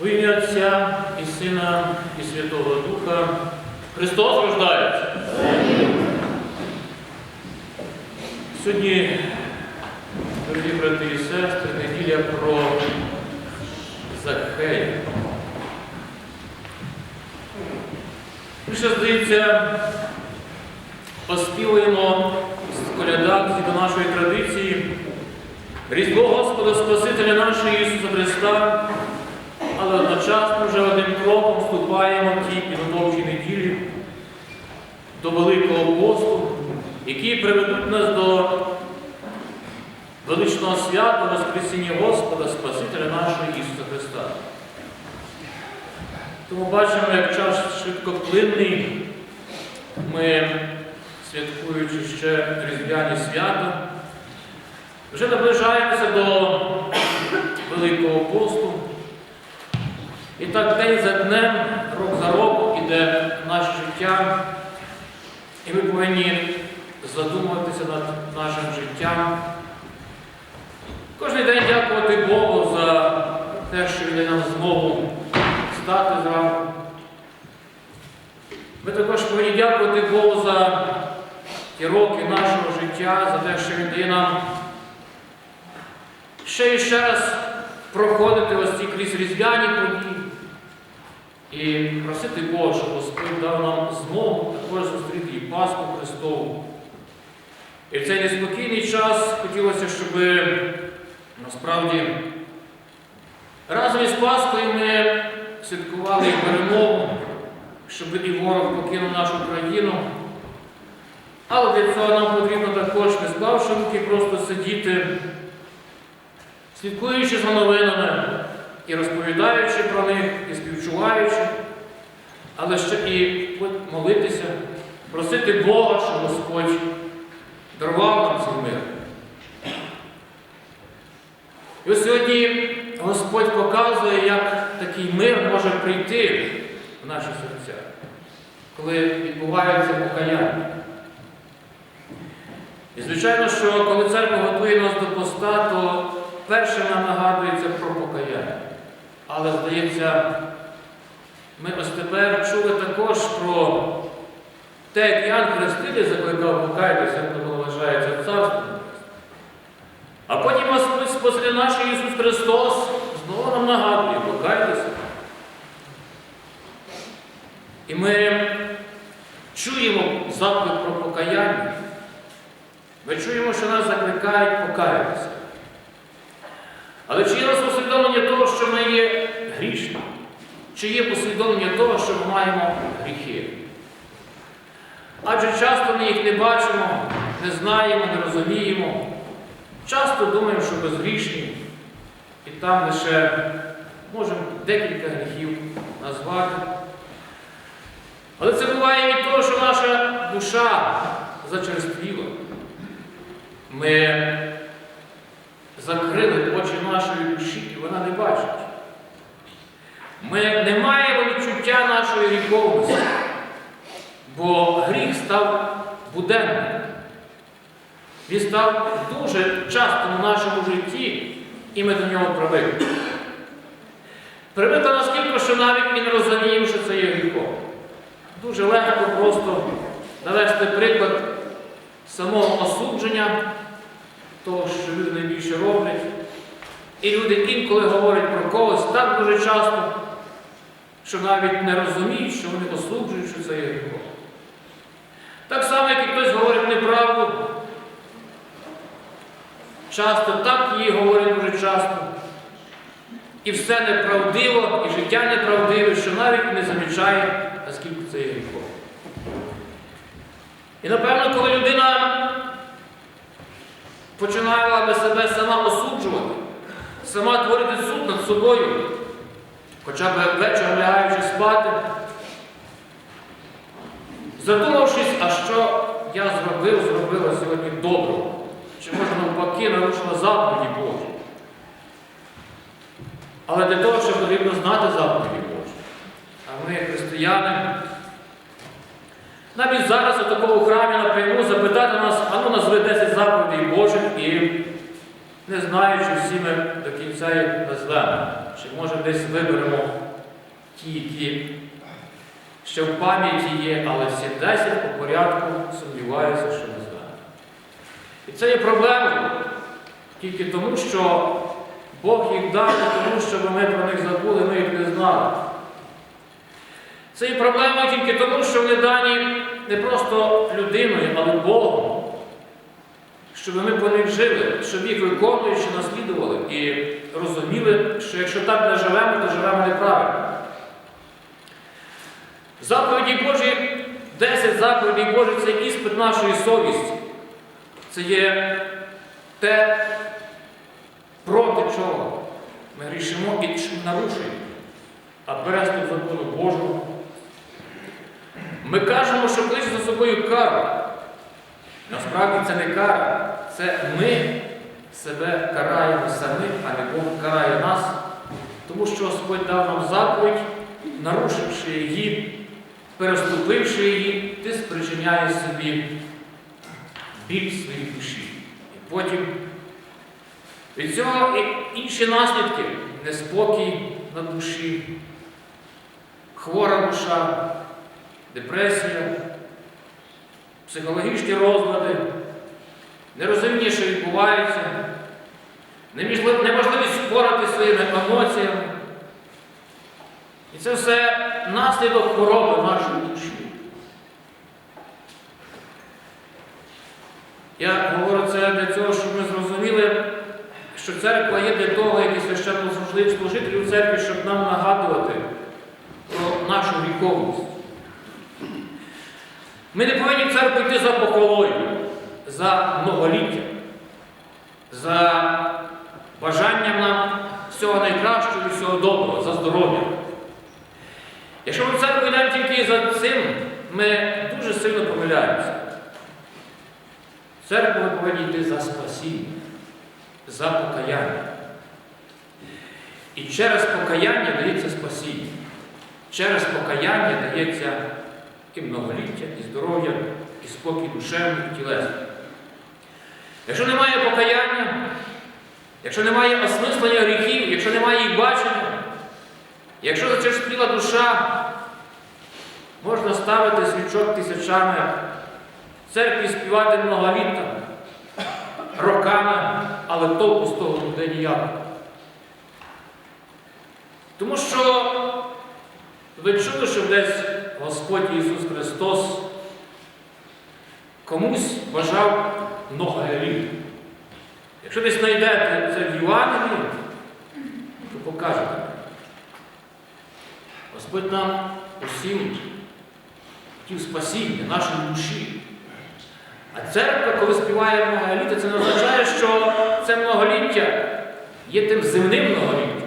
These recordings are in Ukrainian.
У ім'я Отця і Сина, і Святого Духа Христос рождається. Сьогодні, дорогі брати і сестри, неділя про Закхея. Ще, здається, поспівуємо з колядак згідно нашої традиції Різдво Господа Спасителя нашого Ісуса Христа, але одночасно вже одним кроком вступаємо в ті підготовчі неділі до Великого посту, які приведуть нас до величного свята Воскресіння Господа, Спасителя нашого Ісуса Христа. Тому бачимо, як час швидкоплинний, ми, святкуючи ще різдвяні свята, вже наближаємося до Великого посту. І так день за днем, рок за роком іде наше життя, і ми повинні задумуватися над нашим життям. Кожен день дякувати Богу за те, що Він нам змогу встати зранку. Ми також повинні дякувати Богу за ті роки нашого життя, за те, що Він дає нам ще і ще раз проходити ось ці крізь різдвяні події і просити Бога, щоб Господь дав нам змогу також зустріти і Пасху Христову. І в цей неспокійний час хотілося, щоб насправді разом із Пасхою ми святкували перемогу, щоб і ворог покинув нашу країну. Але для цього нам потрібно також, не склавши руки, просто сидіти, слідкуючи за новинами і розповідаючи про них, і співчуваючи, але ще і молитися, просити Бога, щоб Господь дарував нам цей мир. І ось сьогодні Господь показує, як такий мир може прийти в наші серця, коли відбувається покаяння. І звичайно, що коли церква готує нас до поста, то перше нам нагадується про покаяння. Але, здається, ми ось тепер чули також про те, як Ян Хреститель закликав покаятися, коли вважається в царство. А потім спосеред наш Ісус Христос знову нам нагадує, покайтеся. І ми чуємо заклик про покаяння. Ми чуємо, що нас закликають покаятися. Але чи є нас усвідомлення того, ми є грішні? Чи є усвідомлення того, що ми маємо гріхи? Адже часто ми їх не бачимо, не знаємо, не розуміємо. Часто думаємо, що безгрішні, і там лише можемо декілька гріхів назвати. Але це буває від того, що наша душа зачерствіла. Ми закрили очі нашої душі, і вона не бачить. Ми не маємо відчуття нашої гріховності, бо гріх став буденним. Він став дуже часто в нашому житті, і ми до нього привикли. Привикли наскільки, що навіть і не розуміємо, що це є гріхом. Дуже легко просто навести приклад самого осудження, того, що люди найбільше роблять. І люди інколи говорять про когось так дуже часто, що навіть не розуміють, що вони осуджують, що це є гріхом. Так само, як і хтось говорить неправду, часто так її говорять дуже часто. І все неправдиво, і життя неправдиве, що навіть не замічає, наскільки це є гріхом. І напевно, коли людина починала себе сама осуджувати, сама творити суд над собою, хоча б вечором лягаючи спати, задумавшись, а що я зробив, зробила сьогодні доброго, чи може навпаки нарушила заповіді Божі. Але для того, щоб потрібно знати заповіді Божі. А ми, християни, навіть зараз у такому храмі напряму запитати нас, а ну назви 10 заповідей Божих і не знаючи всі ми до кінця їх назвемо. Може десь виберемо ті, які ще в пам'яті є, але всі 10 по порядку сумніваюся, що не знають. І це є проблемою тільки тому, що Бог їх дав, не тому, щоб ми про них забули, ми їх не знали. Це є проблемою тільки тому, що вони дані не просто людиною, але Богом. Щоб ми по них жили, щоб їх виконуючи, наслідували і розуміли, що якщо так не живемо, то живемо неправильно. Заповіді Божі, 10 заповідей Божих це іспит нашої совісті. Це є те, проти чого ми грішимо і нарушуємо. А бересту закону Божого. Ми кажемо, що кличе за собою кару. Насправді це не кара, це ми себе караємо самі, а не Бог карає нас, тому що Господь дав нам заповідь, нарушивши її, переступивши її, ти спричиняєш собі біль своїй душі. І потім від цього і інші наслідки. Неспокій на душі, хвора душа, депресія, психологічні розлади, нерозуміння, що відбувається, неможливість спорати своїми емоціями. І це все наслідок хвороби нашої душі. Я говорю це для цього, щоб ми зрозуміли, що церква є для того, як і священнослужителі у церкві, щоб нам нагадувати про нашу віковність. Ми не повинні в церкву йти за похвалою, за многоліття, за бажанням нам всього найкращого і всього доброго, за здоров'я. Якщо ми в церкву тільки за цим, ми дуже сильно помиляємося. Церкву ми повинні йти за спасіння, за покаяння. І через покаяння дається спасіння. Через покаяння дається і многоліття, і здоров'я, і спокій душевний, і тілесний. Якщо немає покаяння, якщо немає осмислення гріхів, якщо немає їх бачення, якщо зачерствіла душа, можна ставити свічок тисячами, в церкві співати многоліття, роками, але толку з того буде ніякого. Тому що ви чули, що десь Господь Ісус Христос комусь бажав много літ. Якщо десь знайдете це в Євангелії, то покажете. Господь нам усім хотів спасіння нашої душі. А церква, коли співає многоліття, це не означає, що це многоліття є тим земним многоліттям.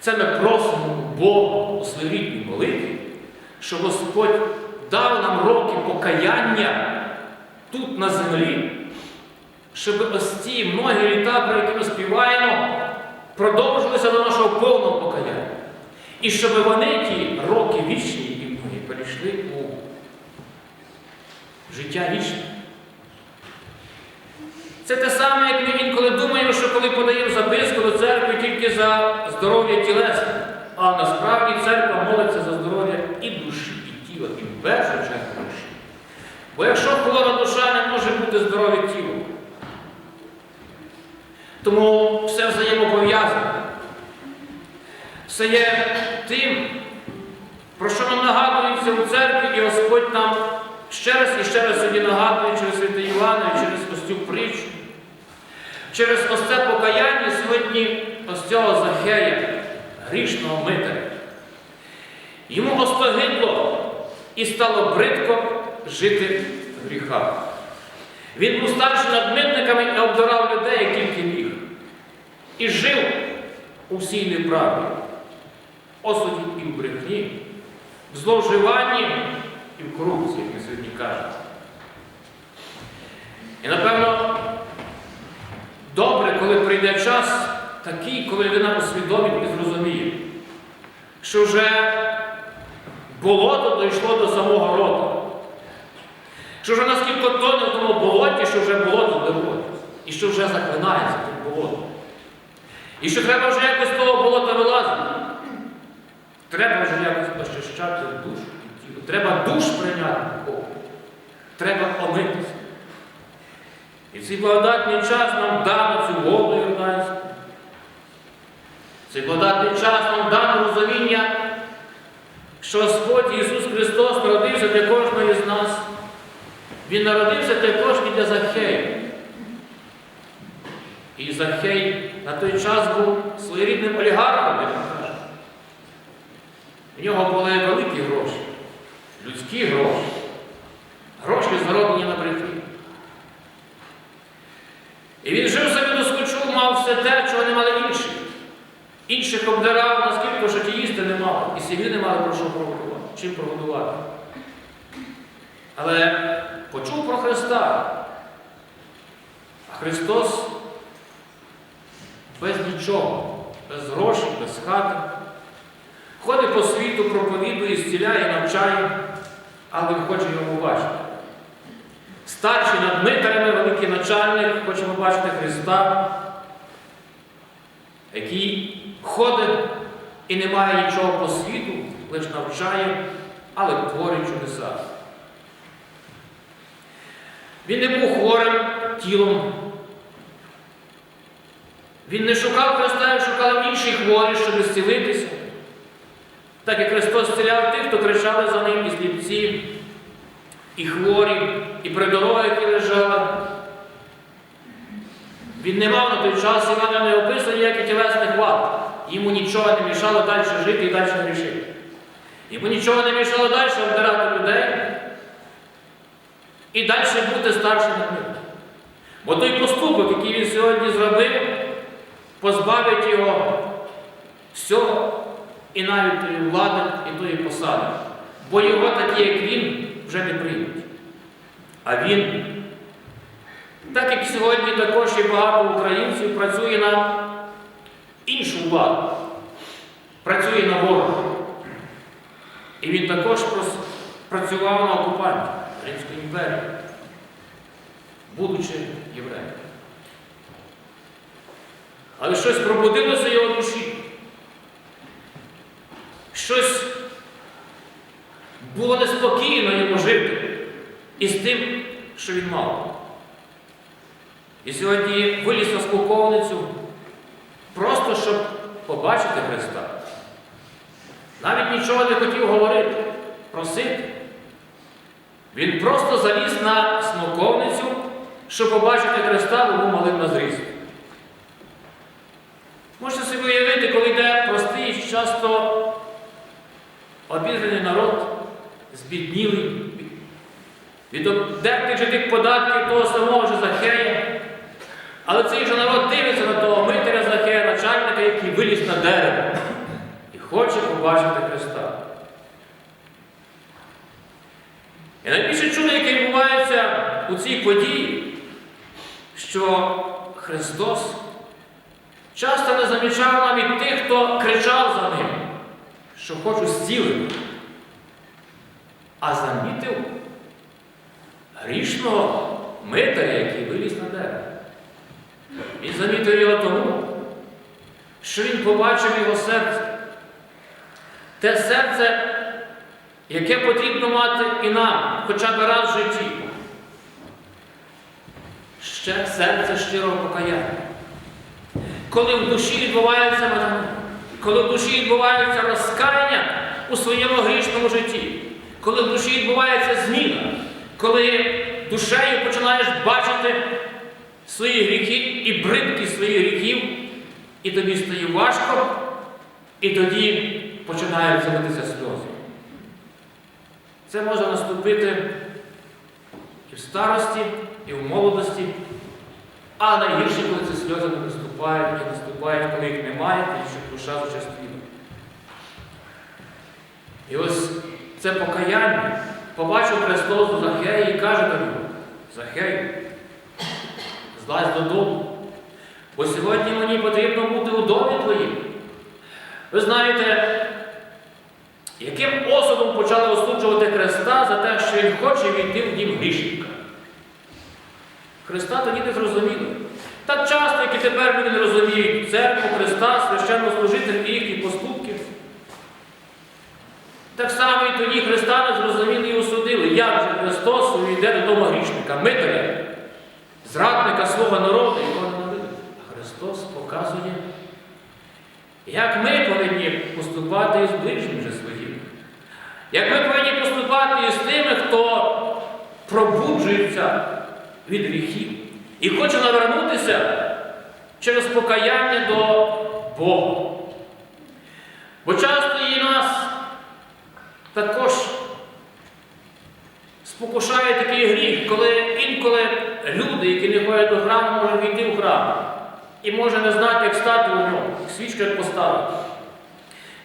Це ми просимо Бога у своїй рідній молитві, що Господь дав нам роки покаяння тут на землі, щоб ось ці многі літа, про які ми співаємо, продовжилися до нашого повного покаяння. І щоб вони ті роки вічні і многі перейшли у життя вічне. Це те саме, як ми інколи думаємо, що коли подаємо записку до церкви тільки за здоров'я тілесне, а насправді церква молиться за здоров'я і душі, і тіла, і в першу чергу душі. Бо якщо хвора душа не може бути здорове тіло, тому все взаємопов'язане. Все є тим, про що нам нагадується у церкві, і Господь нам ще раз і ще раз сьогодні нагадує через Святе Івана, через ось цю притчу. Через ось це покаяння сьогодні ось цього Захея, грішного митаря. Йому остогидло і стало бридко жити в гріхах. Він був старший над митниками і обдирав людей, як тільки міг. І жив у всій неправді, осуді і в брехні, в зловживанні і в корупції, як ми сьогодні кажемо. І напевно, добре, коли прийде час такий, коли людина усвідомить і зрозуміє, що вже болото дійшло до самого рота. Що вже наскільки тоне в тому болоті, що вже болото виходить. І що вже заклинається тим болотом. І що треба вже якось з того болота вилазити. Треба вже якось очищати душу і тіло. Треба душ прийняти духовно. Треба омитися. І цей благодатний час нам дано цю воду Йорданську. Цей благодатний час нам дано розуміння, що Господь Ісус Христос народився для кожного з нас. Він народився також і для Захея. І Захей на той час був своєрідним олігархом, як ми кажемо. У нього були великі гроші, людські гроші, гроші зароблені на брехні. І він жив собі до скочу, мав все те, чого не мали інші. Інших обдирав, наскільки що їсти не мали, і сім'ї не мали про що прогодувати, чим прогодувати. Але почув про Христа. А Христос без нічого, без грошей, без хати. Ходить по світу, проповідує, зціляє, навчає, але хоче його побачити. Старший над митарями, великий начальник, хоче побачити Христа, який ходить і не має нічого по світу, лише навчає, але творить чудеса. Він не був хворим тілом. Він не шукав Христа, як шукали інші хворі, щоб зцілитися. Так як Христос зціляв тих, хто кричали за ним, і сліпці, і хворі, і при дорогах, які лежали. Він не мав на той час Івана не описано ніяких тілесних вад. Йому нічого не мішало далі жити і далі грішити. Йому нічого не мішало далі обдирати людей і далі бути старшим ним. Бо той поступок, який він сьогодні зробив, позбавить його всього і навіть тої влади і тої посади. Бо його такі, як він, вже не приймуть. А він, так як сьогодні також і багато українців, працює на іншу владу, працює на ворога. І він також працював на окупанті Римської імперії, будучи євреєм. Але щось пробудилося його душі. Щось було неспокійно йому жити із тим, що він мав. І сьогодні виліз на спілковницю просто щоб побачити Христа. Навіть нічого не хотів говорити, просити. Він просто заліз на смоковницю, щоб побачити Христа, бо був на зріст. Можете собі уявити, коли йде простий, часто обідрений народ, збіднілий, від обдертих тих податків того самого ж Захея. Але цей же народ дивиться на того митаря Захея, начальника, який виліз на дерево і хоче побачити Христа. І найбільше чудо, яке відбувається у цій події, що Христос часто не замічав навіть тих, хто кричав за ним, що хочу зцілити, а замітив грішного митаря, який виліз на дерево. Він замітив його тому, що він побачив його серце. Те серце, яке потрібно мати і нам хоча б раз в житті. Ще серце щирого покаяння. Коли в душі відбувається коли в душі відбувається розкаяння у своєму грішному житті, коли в душі відбувається зміна, коли душею починаєш бачити свої гріхи і бридкість своїх гріхів, і тобі стає важко, і тоді починають залитися сльози. Це може наступити і в старості, і в молодості, а найгірше, коли ці сльози не наступають, і наступають, коли їх немає, тому що душа зачастила. І ось це покаяння побачив Христос у Захеї і каже до нього, Захей, злазь додому, бо сьогодні мені потрібно бути у домі твоїм. Ви знаєте, яким осудом почали осуджувати Христа за те, що Він хоче війти в дім грішника? Христа тоді не зрозуміли. Так часто, як і тепер люди не розуміють церкву, Христа, священнослужителів і їхні поступки. Так само і тоді Христа не зрозуміли і осудили, як же Христос увійде до дома грішника, митаря, зрадника свого народу, якого ненавидить. А Христос показує, як ми повинні поступати із ближнім же своїм. Як ми повинні поступати із тими, хто пробуджується від гріхів і хоче навернутися через покаяння до Бога. Бо часто і нас також спокушає такий гріх, коли інколи люди, які не ходять до храму, можуть війти в храм і може не знати, як стати у ньому, як свічку як поставити.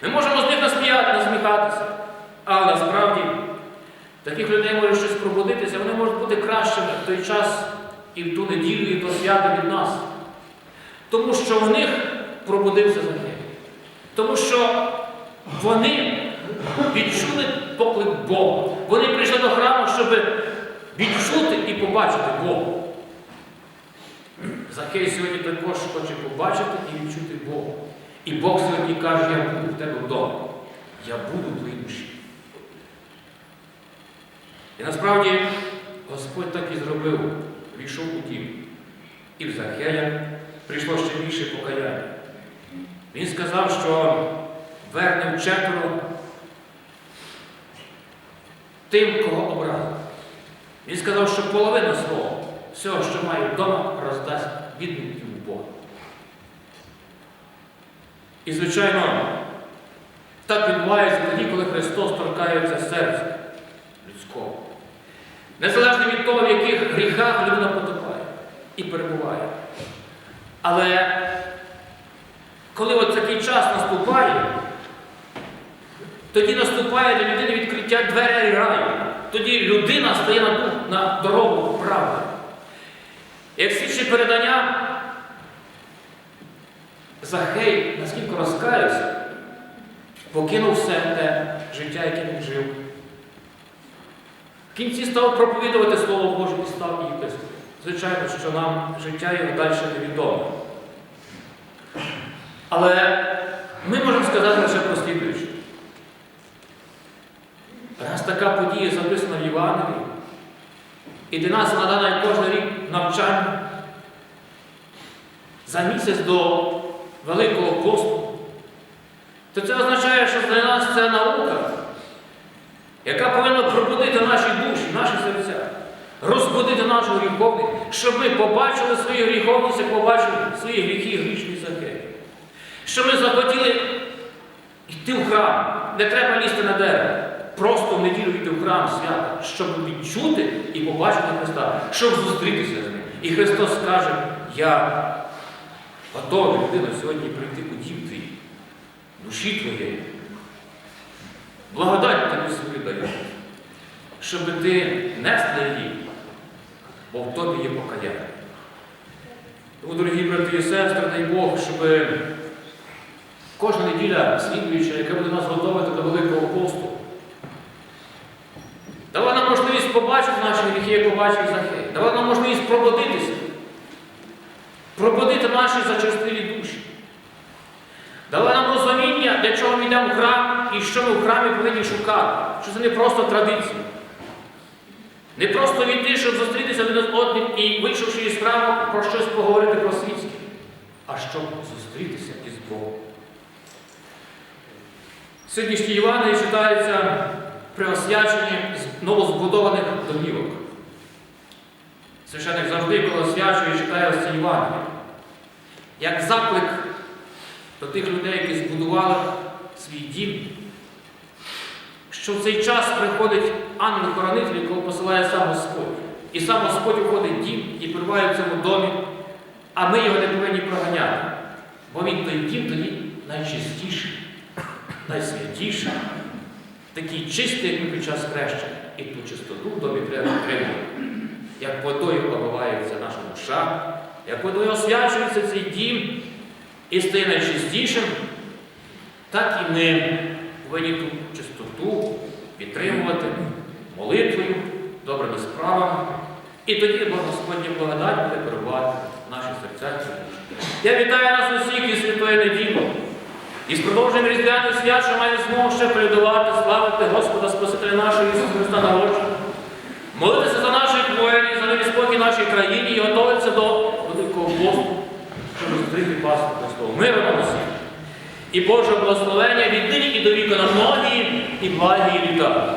Ми можемо з них насміяти, насміхатися, але насправді таких людей може щось пробудитися, вони можуть бути кращими в той час і в ту неділю, і до свята від нас. Тому що в них пробудився Захей. Тому що вони відчули поклик Бога. Вони прийшли до храму, щоб відчути і побачити Бога. Захей сьогодні також хоче побачити і відчути Бога. І Бог сьогодні каже, я буду в тебе вдома. Я буду в твоїй душі. І насправді Господь так і зробив, війшов у дім. І в Захея прийшло ще більше покаяння. Він сказав, що верне вчетверо тим, кого образив. Він сказав, що половину свого, всього, що має вдома, роздасть бідним йому Богу. І, звичайно, так відбувається тоді, коли Христос торкається серця людського. Незалежно від того, в яких гріхах людина потопає і перебуває. Але коли от такий час наступає, тоді наступає для людини відкриття дверей раю. Тоді людина стає на, на дорогу правди. Як свідчить передання, Захей, наскільки розкаявся, покинув все те життя, яке він жив. В кінці став проповідувати Слово Боже і став єпископом. Звичайно, що нам життя його далі невідоме. Але ми можемо сказати лише про слідуюче. Раз така подія записана в Євангелії, і для нас надана кожен рік навчання за місяць до Великого посту, то це означає, що для нас це наука, яка повинна пробудити наші душі, наші серця, розбудити нашу гріховність, щоб ми побачили свою гріховність, як побачили свої гріхи грішні захи. Щоб ми захотіли йти в храм, не треба лізти на дерево. Просто в неділю йти в храм свята, щоб відчути і побачити Христа, щоб зустрітися з ним. І Христос скаже, я готовий людина сьогодні прийти у дім твій, душі твоєї. Благодать тобі собі даю, щоб ти несла її, бо в тобі є покаяння. Тому, дорогі брати і сестри, дай Бог, щоб кожна неділя слідуюча, яка буде нас готувати до Великого посту, дала нам можливість побачити наші гріхи, як побачив Захей. Дала нам можливість пробудитися, пробудити наші зачастилі душі. Дала нам розуміння, для чого ми йдемо в храм і що ми в храмі повинні шукати. Що це не просто традиція. Не просто війти, щоб зустрітися один з одним і, вийшовши із храму, про щось поговорити про світське, а щоб зустрітися із Богом. Сьогоднішній Івангелії читається при освяченні новозбудованих домівок. Священник завжди, коли освячує, читає ось ці Євангелії. Як заклик до тих людей, які збудували свій дім, що в цей час приходить ангел-хоронитель, якого посилає сам Господь. І сам Господь уходить в дім і перебуває в цьому домі, а ми його не повинні проганяти. Бо він той дім тоді найчистіший, найсвятіший, такий чистий, як ми під час хрещення. І ту чистоту в домі треба підтримувати. Як водою омивається наша душа, як водою освячується цей дім і стає найчистішим, так і ми повинні ту чистоту підтримувати молитвою, добрими справами. І тоді Господня благодать буде перебувати в наших серцях. Я вітаю нас усіх із святої неділі. І з продовженням різдвяних свят, що маємо змогу ще передувати, славити Господа Спасителя нашого Ісуса Христа народження. Молитися за наших воїнів, за мир і спокій нашій країні і готуватися до Великого посту, щоб зустріти Пасху Христову. Миру нам усім. І Божого благословення від нині і до віку на многі і благі літа.